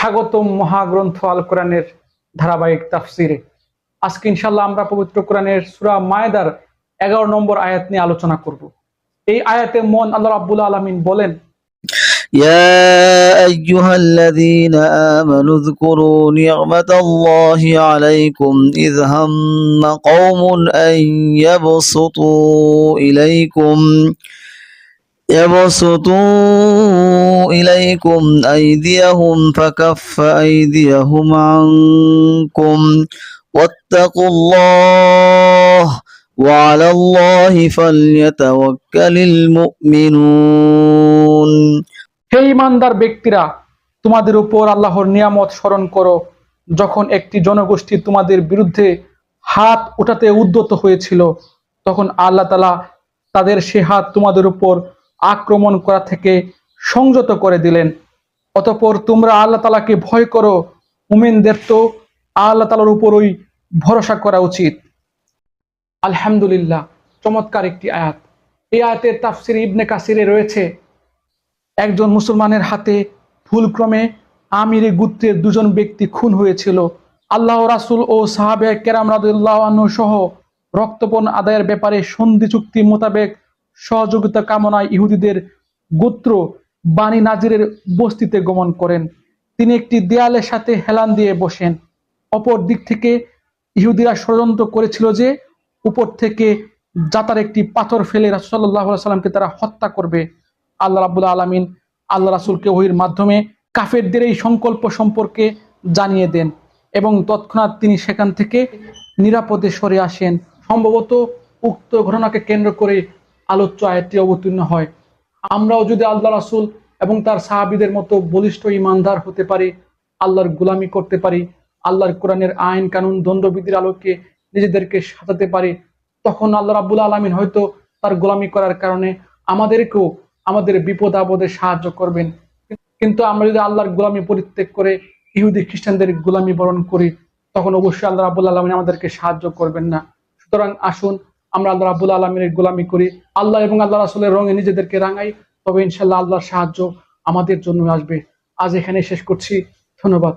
স্বাগতম মহাগ্রন্থ আল কোরআনের ধারাবাহিক তাফসিরে আজকে ইনশাল্লাহ আমরা পবিত্র কোরআনের সুরা মায়দার এগারো নম্বর আয়াত নিয়ে আলোচনা করব এই আয়াতে মন আল্লাহ রাব্বুল আলমিন বলেন يا أيها الذين آمنوا اذكروا نعمة الله عليكم إذ هم قوم أن يبسطوا إليكم يبسطوا إليكم أيديهم فكف أيديهم عنكم واتقوا الله وعلى الله فليتوكل المؤمنون হে ইমানদার ব্যক্তিরা তোমাদের উপর আল্লাহর নিয়ামত স্মরণ করো যখন একটি জনগোষ্ঠী তোমাদের বিরুদ্ধে হাত উঠাতে উদ্যত হয়েছিল তখন আল্লাহ তালা তাদের সে হাত তোমাদের উপর আক্রমণ করা থেকে সংযত করে দিলেন। অতঃপর তোমরা আল্লাহ তালাকে ভয় করো। মুমিনদের তো আল্লাহ তালার উপরই ভরসা করা উচিত। আলহামদুলিল্লাহ, চমৎকার একটি আয়াত। এই আয়াতের তাফসির ইবনে কাসিরে রয়েছে। একজন মুসলমানের হাতে ভুলক্রমে আমিরি গুত্রের দুজন ব্যক্তি খুন হয়েছিল। আল্লাহ রাসুল ও সাহাবে কেরাম রাদুল্লাহ সহ রক্তপণ আদায়ের ব্যাপারে সন্ধি চুক্তি মোতাবেক সহযোগিতা কামনায় ইহুদিদের গোত্র বানি নাজিরের বস্তিতে গমন করেন। তিনি একটি দেয়ালের সাথে হেলান দিয়ে বসেন। অপর দিক থেকে ইহুদিরা ষড়যন্ত্র করেছিল যে, উপর থেকে জাতার একটি পাথর ফেলে রাসুল্লাহ সাল্লামকে তারা হত্যা করবে। আল্লাহ রাবুল আলমিন আল্লাহ রাসুলকে ওহির মাধ্যমে কাফেরদের এই সংকল্প সম্পর্কে জানিয়ে দেন এবং তৎক্ষণাৎ তিনি সেখান থেকে নিরাপদে সরে আসেন। সম্ভবত উক্ত ঘটনাকে কেন্দ্র করে আলোচ্য আয়াতটি অবতীর্ণ হয়। আমরাও যদি আল্লাহ রাসুল এবং তার সাহাবিদের মতো বলিষ্ঠ ইমানদার হতে পারি, আল্লাহর গুলামি করতে পারি, আল্লাহর কোরআনের আইন কানুন দণ্ডবিধির আলোকে নিজেদেরকে সাজাতে পারি, তখন আল্লাহ রাবুল আলমিন হয়তো তার গোলামি করার কারণে আমাদেরকেও আমাদের বিপদ আপদে সাহায্য করবেন। কিন্তু আমরা যদি আল্লাহর গোলামি পরিত্যাগ করে ইহুদি খ্রিস্টানদের গোলামি বরণ করি, তখন অবশ্যই আল্লাহ রাবুল আলমিন আমাদেরকে সাহায্য করবেন না। সুতরাং আসুন আমরা আল্লাহ রাবুল আলমিনের গোলামি করি। আল্লাহ এবং আল্লাহ রাসুলের রঙে নিজেদেরকে রাঙাই। তবে ইনশাল্লাহ আল্লাহর সাহায্য আমাদের জন্য আসবে। আজ এখানে শেষ করছি। ধন্যবাদ।